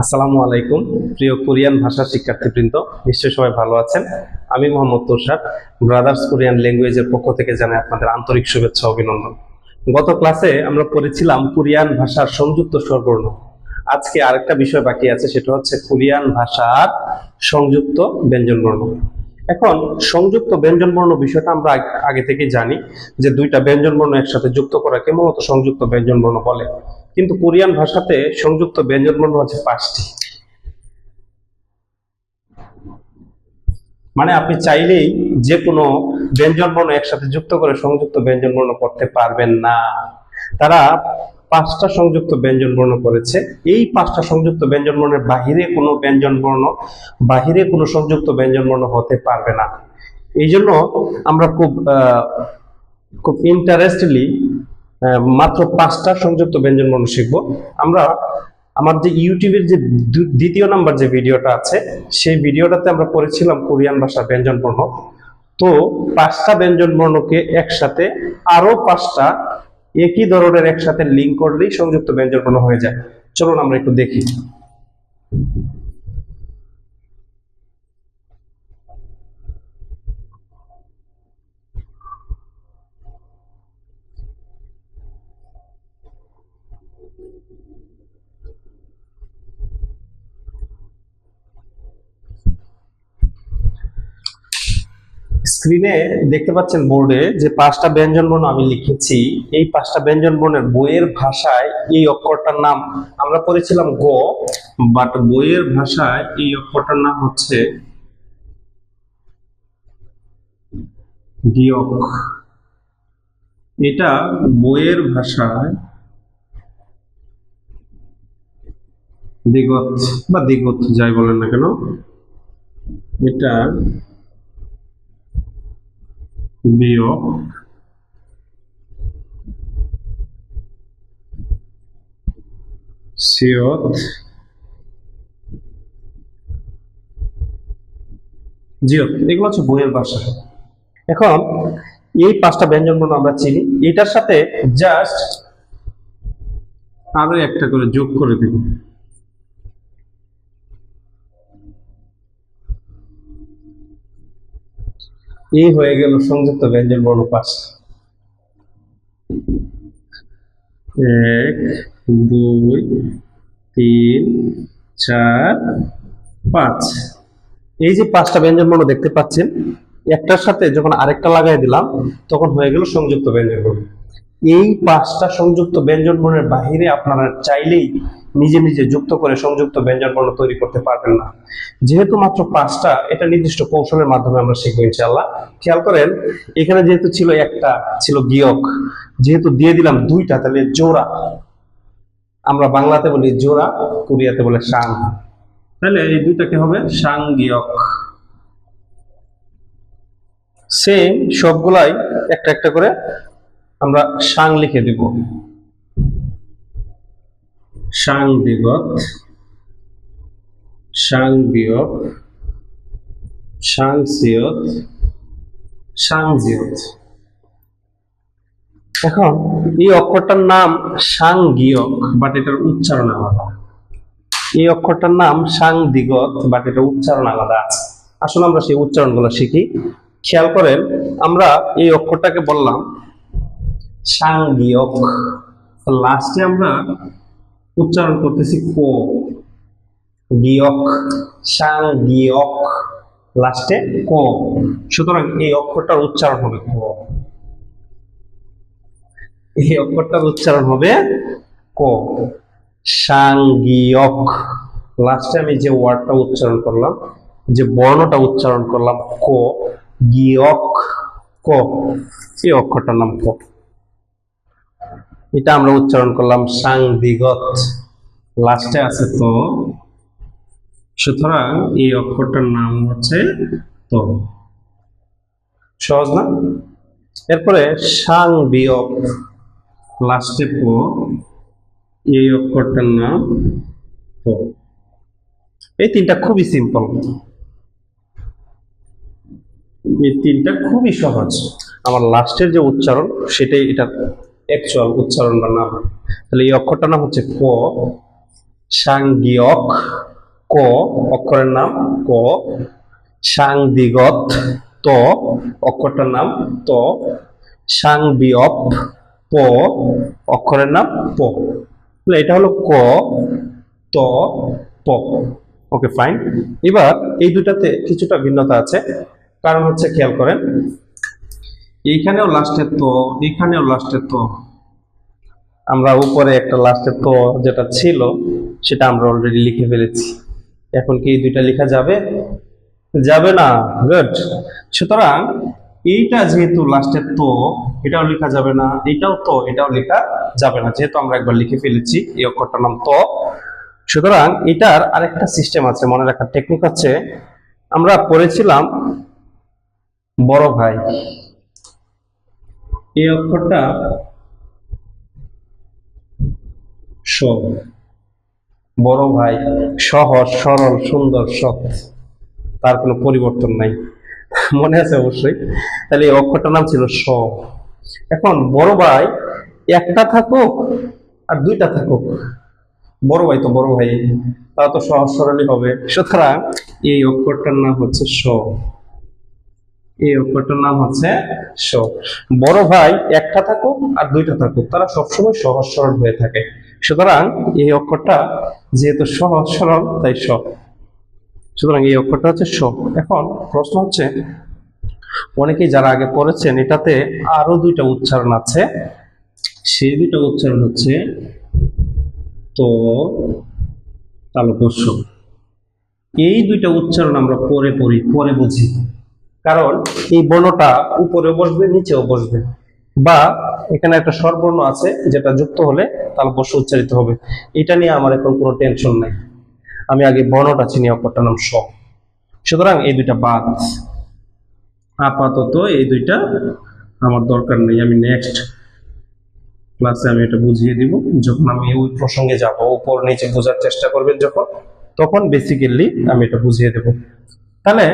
আসসালামু আলাইকুম, প্রিয় কোরিয়ান ভাষার শিক্ষার্থীবৃন্দ, নিশ্চয়ই সবাই ভালো আছেন। আমি মোহাম্মদ তুষার ব্রাদার্স কোরিয়ান ল্যাঙ্গুয়েজের পক্ষ থেকে জানাই আপনাদের আন্তরিক শুভেচ্ছা অভিনন্দন। গত ক্লাসে আমরা পড়েছিলাম কোরিয়ান ভাষার সংযুক্ত স্বরবর্ণ। আজকে আরেকটা বিষয় বাকি আছে, সেটা হচ্ছে কোরিয়ান ভাষার সংযুক্ত ব্যঞ্জনবর্ণ। এখন, সংযুক্ত ব্যঞ্জনবর্ণ বিষয়টা আমরা আগে থেকে জানি যে দুইটা ব্যঞ্জনবর্ণ একসাথে যুক্ত করাকে মূলত সংযুক্ত ব্যঞ্জনবর্ণ বলে। কিন্তু কোরিয়ান ভাষাতে সংযুক্ত ব্যঞ্জনবর্ণ হচ্ছে পাঁচটি। মানে আপনি চাইলেই যে কোনো ব্যঞ্জনবর্ণ একসাথে যুক্ত করে সংযুক্ত ব্যঞ্জনবর্ণ করতে পারবেন না। তারা পাঁচটা সংযুক্ত ব্যঞ্জনবর্ণ করেছে। এই পাঁচটা সংযুক্ত ব্যঞ্জনবর্ণের বাহিরে কোনো ব্যঞ্জনবর্ণ বাহিরে কোনো সংযুক্ত ব্যঞ্জনবর্ণ হতে পারবে না। এই জন্য আমরা খুব খুব ইন্টারেস্টলি মাত্র পাঁচটা সংযুক্ত ব্যঞ্জনবর্ণ শিখব। আমরা আমার যে ইউটিউবের যে দ্বিতীয় নাম্বার যে ভিডিওটা আছে, সেই ভিডিওটাতে আমরা পড়েছিলাম কোরিয়ান ভাষার ব্যঞ্জনবর্ণ তো পাঁচটা ব্যঞ্জনবর্ণকে একসাথে আরও পাঁচটা একই ধরনের একসাথে লিঙ্ক করলেই সংযুক্ত ব্যঞ্জনবর্ণ হয়ে যায়। চলুন আমরা একটু দেখি। স্ক্রিনে দেখতে পাচ্ছেন বোর্ডে যে পাঁচটা ব্যঞ্জনবর্ণ আমি লিখেছি। এই পাঁচটা ব্যঞ্জনবর্ণের বইয়ের ভাষায় এই অক্ষরটার নাম আমরা পড়েছিলাম গ বাট বইয়ের ভাষায় এই অক্ষরটার নাম হচ্ছে গিয়ক। এটা বইয়ের ভাষায় দিগত বা দিগত যাই বলেন না কেন, এটা বিয়োগ সিয়ত জিয়ত এগুলো হচ্ছে বইয়ের ভাষা। এখন এই পাঁচটা ব্যঞ্জনবর্ণ আমরা চিনি। এটার সাথে জাস্ট আরও একটা করে যোগ করে দেব। এই হয়ে গেল সংযুক্ত ব্যঞ্জন বর্ণ পাঁচ এক, দুই, তিন, চার, পাঁচ। এই যে পাঁচটা ব্যঞ্জন বর্ণ দেখতে পাচ্ছেন, একটার সাথে যখন আরেকটা লাগাই দিলাম, তখন হয়ে গেল সংযুক্ত ব্যঞ্জন বর্ণ। এই পাঁচটা সংযুক্ত ব্যঞ্জন বর্ণের বাহিরে আপনারা চাইলেই নিজে নিজে যুক্ত করে সংযুক্ত ব্যঞ্জন বর্ণ তৈরি করতে পারবেন না। যেহেতু মাত্র পাঁচটা, এটা নির্দিষ্ট কৌশলের মাধ্যমে আমরা শিখব ইনশাআল্লাহ। খেয়াল করেন, এখানে যেহেতু ছিল একটা, ছিল গিয়ক। যেহেতু দিয়ে দিলাম দুইটা, তাহলে জোড়া। আমরা বাংলাতে বলি জোড়া, কোরিয়াতে বলে সাং। তাহলে এই দুইটাকে হবে? সাং গিয়ক। সেম সবগুলাই একটা একটা করে আমরা সাং লিখে দিব। সাং দিগত সাং বিয়ক সাং সিয়ত, সাং জিয়ত। এখন এই অক্ষরটার নাম সাং গিয়ক বাট এটার উচ্চারণ আলাদা। এই অক্ষরটার নাম সাং দিগত বাট এটার উচ্চারণ আলাদা আছে। আসলে আমরা সেই উচ্চারণগুলো শিখি। খেয়াল করেন, আমরা এই অক্ষরটাকে বললাম সাং গিয়ক লাস্টে আমরা উচ্চারণ করতেছি ক। গিয়ক সাং গিয়ক লাস্টে ক। সুতরাং এই অক্ষরটার উচ্চারণ হবে ক। এই অক্ষরটার উচ্চারণ হবে ক। সাংগিয়ক লাস্টে আমি যে ওয়ার্ডটা উচ্চারণ করলাম যে বর্ণটা উচ্চারণ করলাম ক। গিয়ক ক। এই অক্ষরটার নাম ক। এটা আমরা উচ্চারণ করলাম সাংদিগত লাস্টে আছে তো। সুতরাং এই অক্ষরটার নাম হচ্ছে তো। সহজ না? এরপরে সাং বিয়ক লাস্টে পো এই অক্ষরটার নাম তো। এই তিনটা খুবই সিম্পল। এই তিনটা খুবই সহজ। আমার লাস্টের যে উচ্চারণ সেটাই এটা অ্যাকচুয়াল উচ্চারণ বা নাম? তাহলে এই অক্ষরটার নাম হচ্ছে ক। সাংগিয়ক, ক, অক্ষরের নাম ক। সাংদিগত ত, অক্ষরটার নাম ত। সাংবিয়প প, অক্ষরের নাম প। তাহলে এটা হলো ক, ত, প। ওকে ফাইন এবার এই দুটাতে কিছুটা ভিন্নতা আছে। কারণ হচ্ছে খেয়াল করেন এইখানেও লাস্টের তো, এইখানেও লাস্টের তো। আমরা উপরে একটা লাস্টের তো যেটা ছিল, সেটা আমরা অলরেডি লিখে ফেলেছি। এখন কি এই দুইটা লেখা যাবে? যাবে না। গুড সুতরাং এইটা যেহেতু লাস্টের তো, এটাও লেখা যাবে না, এটাও তো, এটাও লেখা যাবে না। যেহেতু আমরা একবার লিখে ফেলেছি, এই অক্ষরটার নাম তো। সুতরাং এটার আরেকটা সিস্টেম আছে, মনে রাখার টেকনিক হচ্ছে, আমরা পড়েছিলাম বড় ভাই। এই অক্ষরটা স। বড় ভাই, সহজ, সরল, সুন্দর, সৎ। তার কোনো পরিবর্তন নাই। মনে আছে অবশ্যই। তাহলে এই অক্ষরটার নাম ছিল স। এখন বড় ভাই, একটা থাকুক আর দুইটা থাকুক। বড় ভাই তো বড় ভাই, তারা তো সহজ, সরলই হবে। সুতরাং এই অক্ষরটার নাম হচ্ছে স। এই অক্ষরটার নাম হচ্ছে স বড় ভাই একটা থাকুক আর দুইটা থাকুক, তারা সবসময় সহজ সরল হয়ে থাকে। সুতরাং এই অক্ষরটা যেহেতু সহজ সরল, তাই স সুতরাং এই অক্ষরটা হচ্ছে স এখন প্রশ্ন হচ্ছে, অনেকেই যারা আগে পড়েছেন, এটাতে আরও দুইটা উচ্চারণ আছে। সেই দুইটা উচ্চারণ হচ্ছে তো তালব্য স এই দুইটা উচ্চারণ আমরা পরে পড়ি পরে বুঝি। কারণ এই বর্ণটা উপরেও বসবে, নিচেও বসবে। বা এখানে একটা স্বরবর্ণ আছে যেটা যুক্ত হলে বসে উচ্চারিত হবে। এটা নিয়ে আমার এখন কোনো টেনশন নাই। আমি আগে বর্ণটা চিনি, অপরটার নাম স সুতরাং এই দুইটা বাদ। আপাতত এই দুইটা আমার দরকার নেই। আমি নেক্সট ক্লাসে আমি এটা বুঝিয়ে দিব। যখন আমি ওই প্রসঙ্গে যাব, উপর নিচে বোঝার চেষ্টা করবেন যখন, তখন বেসিক্যালি আমি এটা বুঝিয়ে দেব। তাহলে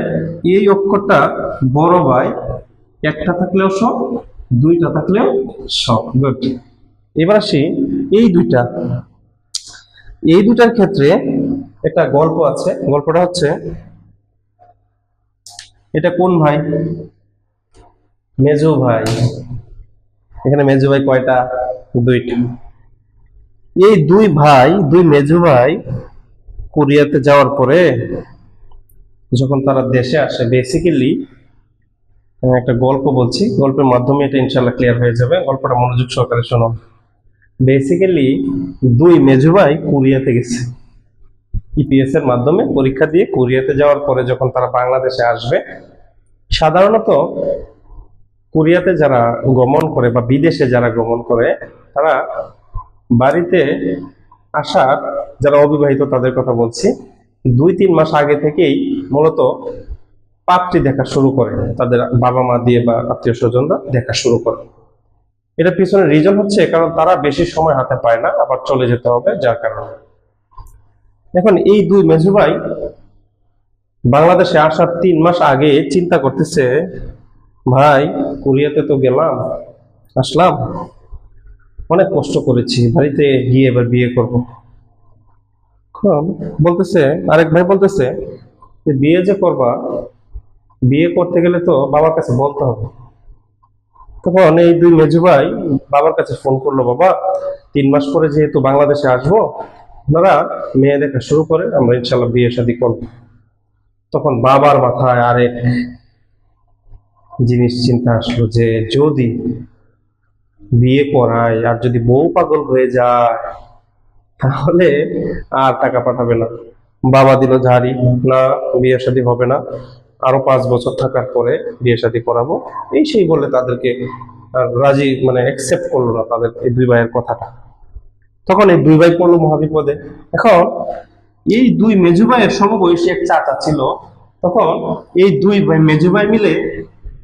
এই অক্ষরটা বড় ভাই একটা থাকলেও সব দুইটা থাকলেও সব গুড এবার আসি এই দুইটা। এই দুটার ক্ষেত্রে একটা গল্প আছে। গল্পটা হচ্ছে, এটা কোন ভাই? মেজো ভাই। এখানে মেজো ভাই কয়টা? দুইটা। এই দুই ভাই, দুই মেজো ভাই কোরিয়াতে যাওয়ার পরে যখন তারা দেশে আসে বেসিক্যালি একটা গল্প বলছি। গল্পের মাধ্যমে এটা ইনশাল্লাহ ক্লিয়ার হয়ে যাবে। গল্পটা মনোযোগ সহকারে শোনো। বেসিক্যালি দুই মেজো ভাই কোরিয়াতে গেছে। ইপিএস এর মাধ্যমে পরীক্ষা দিয়ে কোরিয়াতে যাওয়ার পরে যখন তারা বাংলাদেশে আসবে, সাধারণত কোরিয়াতে যারা গমন করে বা বিদেশে যারা গমন করে, তারা বাড়িতে আসার, যারা অবিবাহিত তাদের কথা বলছি দুই তিন মাস আগে থেকেই মূলত পাত্রী দেখা শুরু করে, তাদের বাবা মা দিয়ে বা আত্মীয় স্বজনরা দেখা শুরু করে। এটা পিছনে রিজন হচ্ছে কারণ তারা বেশি সময় হাতে পায় না, আবার চলে যেতে হবে যার কারণে। এখন এই দুই মেজু ভাই বাংলাদেশে আসার তিন মাস আগে চিন্তা করতেছে, ভাই, কোরিয়াতে তো গেলাম, আসলাম। অনেক কষ্ট করেছি, বাড়িতে গিয়ে এবার বিয়ে করব। বলতেছে, আরেক ভাই বলতেছে যে বিয়ে যে করবা, বিয়ে করতে গেলে তো বাবার কাছে বলতে হবে। তখন এই দুই মেজু ভাই বাবার কাছে ফোন করল, বাবা, তিন মাস পরে যেহেতু বাংলাদেশে আসব, আপনারা মেয়ে দেখা শুরু করে আমরা ইনশাল্লাহ বিয়ে শাদী করব। তখন বাবার মাথায় আরেক জিনিস চিন্তা আসলো যে যদি বিয়ে করায়, আর যদি বউ পাগল হয়ে যায় তাহলে আর টাকা পাঠাবে না। বাবা দিল ঝাড়ি, না, বিয়ে শাদী হবে না। আরও পাঁচ বছর থাকার পরে বিয়ে শাদী করাবো। এই সেই বলে তাদেরকে রাজি মানে অ্যাকসেপ্ট করল না তাদের এই দুই ভাইয়ের কথাটা। তখন এই দুই ভাই পড়ল মহাবিপদে। এখন এই দুই মেজু ভাইয়ের সমবয়সী এক চাচা ছিল। তখন এই দুই ভাই, মেজু ভাই মিলে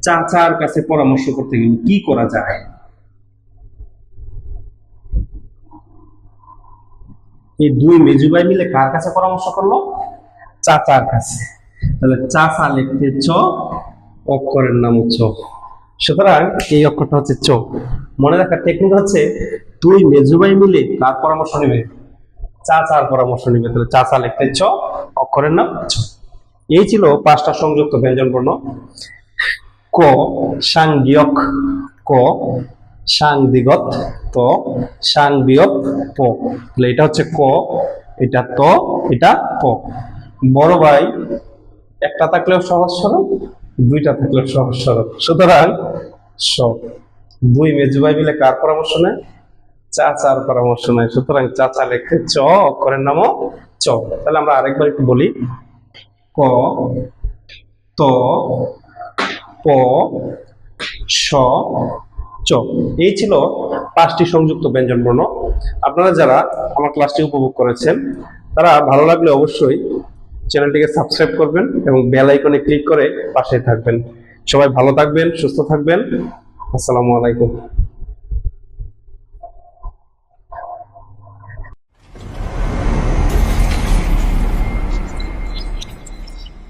চাচার কাছে পরামর্শ করতে গেল, কি করা যায়? এই দুই মেজু ভাই মিলে কার কাছে পরামর্শ করল? চাচার কাছে। তাহলে চাচা লিখতে চ, অক্ষরের নাম চ। সুতরাং এই অক্ষরটা হচ্ছে চ। মনে রাখার টেকনিক হচ্ছে দুই মেজু ভাই মিলে কার পরামর্শ নেবে? চা চার পরামর্শ নিবে। তাহলে চা চা লিখতে চ, অক্ষরের নাম চ। এই ছিল পাঁচটা সংযুক্ত ব্যঞ্জন বর্ণ ক সাংগিয়ক ক সাং দিগত ত সাং বিয়ক প তাহলে এটা হচ্ছে ক, এটা ত, এটা প বড় ভাই, একটা থাকলেও সহজ সরল, দুইটা থাকলেও সহজ সরল। সুতরাং স, দুই মেজু ভাই মিলে কার পরামর্শ নেয়? চা চার পরামর্শ নেয়। সুতরাং চা চা লেখে চ, অক্ষরের নামও চ। তাহলে আমরা আরেকবার একটু বলি। ক, ত, প, স চ। এই ছিল পাঁচটি সংযুক্ত ব্যঞ্জন বর্ণ। আপনারা যারা আমার ক্লাসটি উপভোগ করেছেন, তারা ভালো লাগলে অবশ্যই চ্যানেলটিকে সাবস্ক্রাইব করবেন এবং বেল আইকনে ক্লিক করে পাশে থাকবেন। সবাই ভালো থাকবেন, সুস্থ থাকবেন। আসসালামু আলাইকুম।